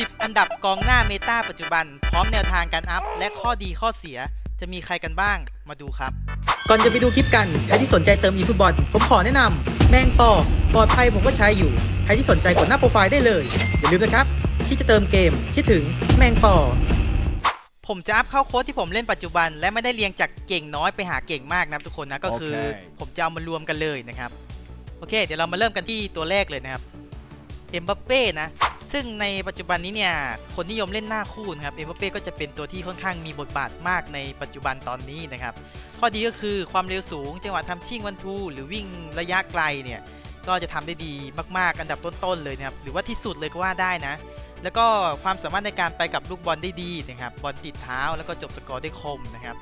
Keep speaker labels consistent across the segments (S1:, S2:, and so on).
S1: 10 อันดับกองหน้าเมตาปัจจุบัน พร้อมแนวทางการอัพ และข้อดีข้อเสียจะมีใครกันบ้างมาดูครับ ก่อนจะไปดูคลิปกัน ใครที่สนใจเติมอีฟุตบอล ผมขอแนะนำแมงปอปลอดภัยผมก็ใช้อยู่ ใครที่สนใจกดหน้าโปรไฟล์ได้เลย อย่าลืมนะครับ ที่จะเติมเกมคิดถึงแมงปอผมจะอัพเข้าโค้ดที่ผมเล่นปัจจุบัน และไม่ได้เรียงจากเก่งน้อยไปหาเก่งมากนะครับทุกคนนะก็คือ
S2: โอเค
S1: ผมจะเอามารวมกันเลยนะครับโอเค เดี๋ยวเรามาเริ่มกันที่ตัวแรกเลยนะครับเอ็มบัปเป้นะ ซึ่งในปัจจุบันนี้เนี่ยคนนิยมเล่นหน้าคู่นะครับเอ็มบัปเป้ก็จะเป็นตัวที่ค่อนข้างมีบทบาทมากในปัจจุบันตอนนี้นะครับข้อดีก็คือความเร็วสูง จังหวะทำชิ่งวันทูหรือวิ่งระยะไกลเนี่ยก็จะทำได้ดีมากๆอันดับต้นๆเลยนะครับหรือว่าที่สุดเลยก็ว่าได้นะ แล้วก็ความสามารถในการไปกับลูกบอลได้ดีนะครับบอลติดเท้าแล้วก็จบสกอร์ได้คมนะครับ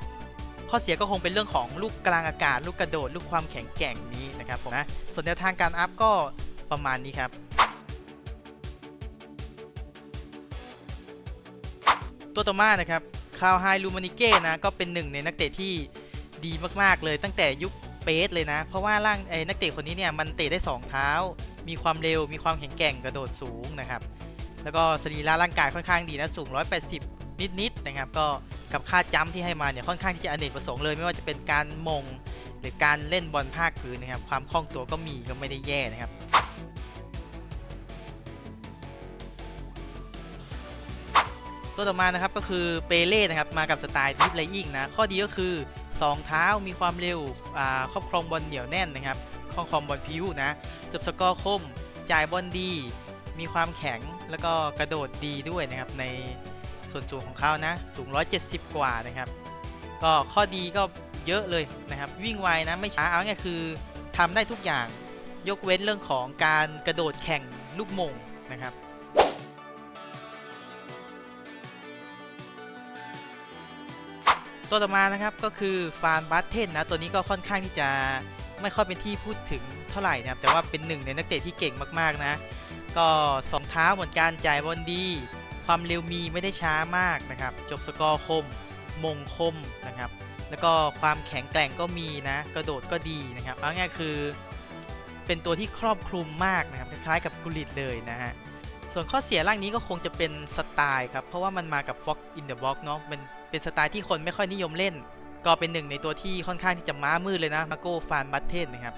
S1: ข้อเสียก็คงเป็นเรื่องของลูกกลางอากาศ ลูกกระโดด ลูกความแข็งแกร่งนี้นะครับผมนะส่วนแนวทางการอัพก็ประมาณนี้ครับ ตัวต่อมานะครับคาวไฮลูมานิเก้นะก็เป็นหนึ่งในนักเตะที่ดีมากๆเลยตั้งแต่ยุคเปสเลยนะ เพราะว่าร่างไอ้นักเตะคนนี้เนี่ยมันเตะได้ 2 เท้า มีความเร็วมีความแข็งแกร่งกระโดดสูงนะครับแล้วก็สรีระร่างกายค่อนข้างดีนะสูง 180 นิดๆนะครับก็กับค่าจัมที่ให้มาเนี่ยค่อนข้างที่จะอเนกประสงค์เลยไม่ว่าจะเป็นการมง หรือการเล่นบอลภาคพื้นนะครับความคล่องตัวก็มีก็ไม่ได้แย่นะครับ ตัวต่อมานะครับก็คือเปเล่นะครับมากับสไตล์ดิฟไลอิงนะข้อดีก็คือ 2 เท้ามีความเร็วครอบครองบอลเหนียวแน่นนะครับครอบครองบอลพิ้วนะจบสกอร์คมจ่ายบอลดี มีความแข็งแล้วก็กระโดดดีด้วยนะครับในส่วนสูงของเขานะสูง 170 กว่านะครับ ก็ข้อดีก็เยอะเลยนะครับ วิ่งไวนะไม่ช้าเอาง่ายคือทำได้ทุกอย่างยกเว้นเรื่องของการกระโดดแข่งลูกมงนะครับ ตัวต่อมานะครับก็คือฟานบัตเทนนะตัวนี้ก็ค่อนข้างที่จะไม่ค่อยเป็นที่พูดถึงเท่าไหร่นะครับแต่ว่าเป็นหนึ่งในนักเตะที่เก่งมากๆนะ ก็สองเท้าเหมือนกันจ่ายบอลดี ความเร็วมีไม่ได้ช้ามากนะครับจบสกอร์คม มงคมนะครับแล้วก็ความแข็งแกร่งก็มีนะ กระโดดก็ดีนะครับเอาง่ายๆคือเป็นตัวที่ครอบคลุมมากนะครับคล้ายๆกับกุลิตเลยนะฮะส่วนข้อเสียร่างนี้ก็คงจะเป็นสไตล์ครับ เพราะว่ามันมากับ Fox in the Box เนาะเป็น เป็นสไตล์ที่คนไม่ค่อยนิยมเล่น ก็เป็นหนึ่งในตัวที่ค่อนข้างที่จะม้ามืดเลยนะมาโก้ฟานบัตเทนนะครับ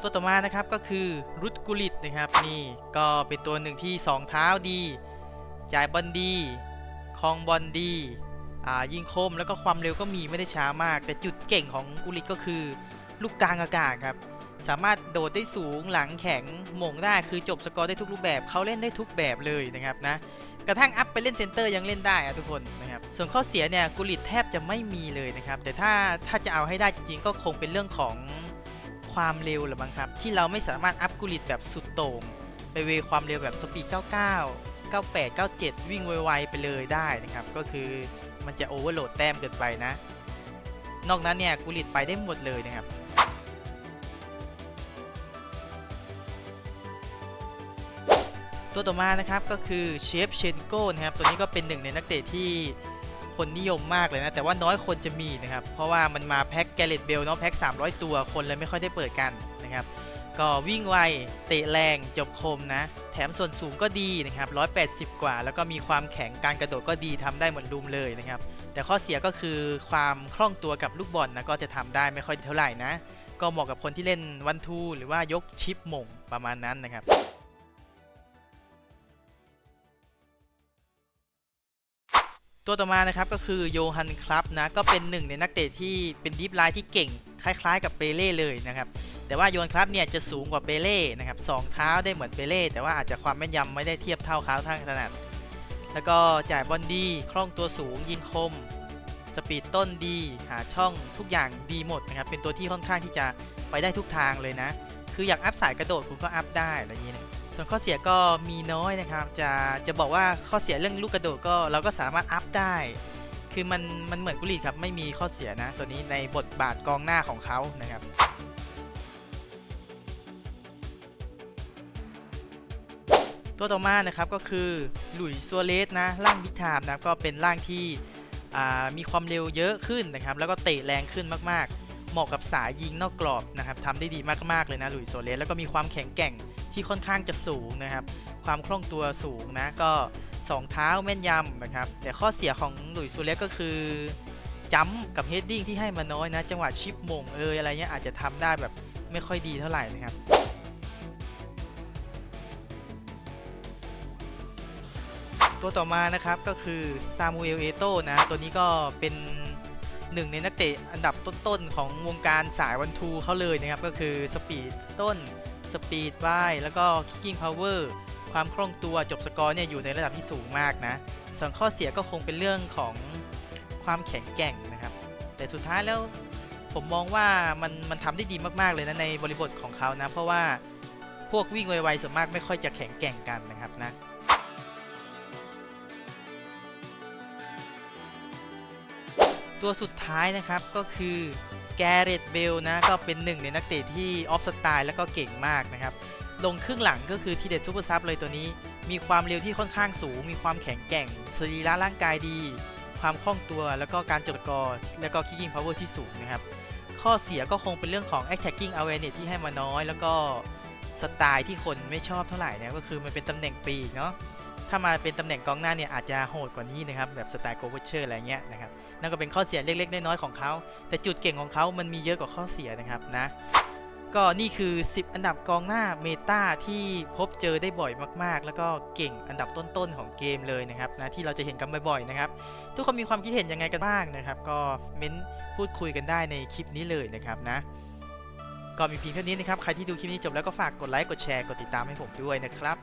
S1: ตัวต่อมานะครับก็คือรุดกุลิตนะครับนี่ก็เป็นตัวหนึ่งที่ 2 เท้าดีจ่ายบอลดีคลองบอลดีอ่ายิงคมแล้วก็ความเร็วก็มีไม่ได้ช้ามาก แต่จุดเก่งของกุลิตก็คือ ลูกกลางอากาศครับ สามารถโดดได้สูงหลังแข็งหม่งได้คือจบสกอร์ได้ทุกรูปแบบเขาเล่นได้ทุกแบบเลยนะครับนะกระทั่งอัพไปเล่นเซนเตอร์ยังเล่นได้อะทุกคนนะครับส่วนข้อเสียเนี่ยกุลิตแทบจะไม่มีเลยนะครับแต่ถ้าถ้าจะเอาให้ได้จริงๆ ก็คงเป็นเรื่องของความเร็วหรือมั้งครับ ที่เราไม่สามารถอัพกุลิตแบบสุดโต่งไปเวความเร็วแบบสปีด 99 98 97 วิ่งไวๆไปเลยได้นะครับ ก็คือมันจะโอเวอร์โหลดแต้มเกินไปนะ นอกนั้นเนี่ยกุลิตไปได้หมดเลยนะครับ ตัวต่อมานะครับก็คือเชฟเชนโก้นะครับตัวนี้ก็เป็นหนึ่งในนักเตะที่คนนิยมมากเลยนะ แต่ว่าน้อยคนจะมีนะครับ เพราะว่ามันมาแพ็คแกเลตเบลเนาะแพ็ค300 ตัวคนเลยไม่ค่อยได้เปิดกันนะครับ ก็วิ่งไว เตะแรงจบคมนะ แถมส่วนสูงก็ดีนะครับ 180 กว่า แล้วก็มีความแข็งการกระโดดก็ดีทำได้เหมือนลูมเลยนะครับ แต่ข้อเสียก็คือความคล่องตัวกับลูกบอลนะก็จะทำได้ไม่ค่อยเท่าไหร่นะ ก็เหมาะกับคนที่เล่นวันทูหรือว่ายกชิปหม่งประมาณนั้นนะครับ ตัวต่อมานะครับก็คือโยฮันคลับนะก็เป็นหนึ่งในนักเตะที่เป็นดีฟไลน์ที่เก่งคล้ายๆ กับเปเล่เลยนะครับแต่ว่าโยฮันคลับเนี่ยจะสูงกว่าเปเล่นะครับสองเท้าได้เหมือนเปเล่แต่ว่าอาจจะความแม่นยำไม่ได้เทียบเท่าเขาทางถนัดแล้วก็จ่ายบอลดีคล่องตัวสูงยิงคมสปีดต้นดีหาช่องทุกอย่างดีหมดนะครับเป็นตัวที่ค่อนข้างที่จะไปได้ทุกทางเลยนะ คืออยากอัพสายกระโดดคุณก็อัพได้อะไรอย่างนี้นะ ส่วนข้อเสียก็มีน้อยนะครับ จะจะบอกว่าข้อเสียเรื่องลูกกระโดดก็เราก็สามารถอัพได้ คือมันมันเหมือนกุลีครับไม่มีข้อเสียนะ ตัวนี้ในบทบาทกองหน้าของเขานะครับตัวต่อมานะครับก็คือหลุยซัวเรสนะร่างบิ๊กไทม์นะก็เป็นร่างที่มีความเร็วเยอะขึ้นนะครับ แล้วก็เตะแรงขึ้นมากๆ เหมาะกับสายยิงนอกกรอบนะครับทำได้ดีมากๆเลยนะหลุยโซเลสแล้วก็มีความแข็งแกร่ง ที่ค่อนข้างจะสูงนะครับ ความคล่องตัวสูงนะก็สองเท้าแม่นยำนะครับ แต่ข้อเสียของหลุยส์โซเลสก็คือจัมกับเฮดดิ้งที่ให้มาน้อยนะ จังหวะชิปมงเอยอะไรเงี้ยอาจจะทำได้แบบไม่ค่อยดีเท่าไหร่นะครับตัวต่อมานะครับก็คือซามูเอลเอโตนะตัวนี้ก็เป็นหนึ่งในนักเตะอันดับต้นๆ ของวงการสายวันทูเขาเลยนะครับ ก็คือสปีดต้น สปีดว่ายแล้วก็คิกกิ้งพาวเวอร์ความคล่องตัวจบสกอร์เนี่ยอยู่ในระดับที่สูงมากนะส่วนข้อเสียก็คงเป็นเรื่องของความแข็งแกร่งนะครับ แต่สุดท้ายแล้วผมมองว่ามันมันทำได้ดีมากๆเลยนะในบริบทของเขานะ เพราะว่าพวกวิ่งไวๆส่วนมากไม่ค่อยจะแข็งแกร่งกันนะครับนะ ตัวสุดท้ายนะครับก็คือแกเรตเบลนะก็เป็นหนึ่งในนักเตะที่ออฟสไตล์แล้วก็เก่งมากนะครับ ลงครึ่งหลังก็คือทีเด็ดซูเปอร์ซับเลยตัวนี้ มีความเร็วที่ค่อนข้างสูง มีความแข็งแกร่งสรีระร่างกายดี ความคล่องตัวแล้วก็การจบสกอร์แล้วก็ kicking power ที่สูงนะครับ ข้อเสียก็คงเป็นเรื่องของ attacking awareness ที่ให้มาน้อย แล้วก็สไตล์ที่คนไม่ชอบเท่าไหร่นะก็คือมันเป็นตำแหน่งปีกเนาะ ถ้ามาเป็นตำแหน่งกองหน้าเนี่ยอาจจะโหดกว่านี้นะครับแบบสไตล์โกเวเชอร์อะไรเงี้ยนะครับนั่นก็เป็นข้อเสียเล็กๆน้อยๆของเขา แต่จุดเก่งของเขามันมีเยอะกว่าข้อเสียนะครับนะก็นี่คือ 10 อันดับกองหน้าเมตาที่พบเจอได้บ่อยมากๆ แล้วก็เก่งอันดับต้นๆของเกมเลยนะครับนะที่เราจะเห็นกันบ่อยๆนะครับ ทุกคนมีความคิดเห็นยังไงกันบ้างนะครับ ก็เม้นพูดคุยกันได้ในคลิปนี้เลยนะครับนะก็มีเพียงเท่านี้นะครับ ใครที่ดูคลิปนี้จบแล้วก็ฝากกดไลค์กดแชร์กดติดตามให้ผมด้วยนะครับ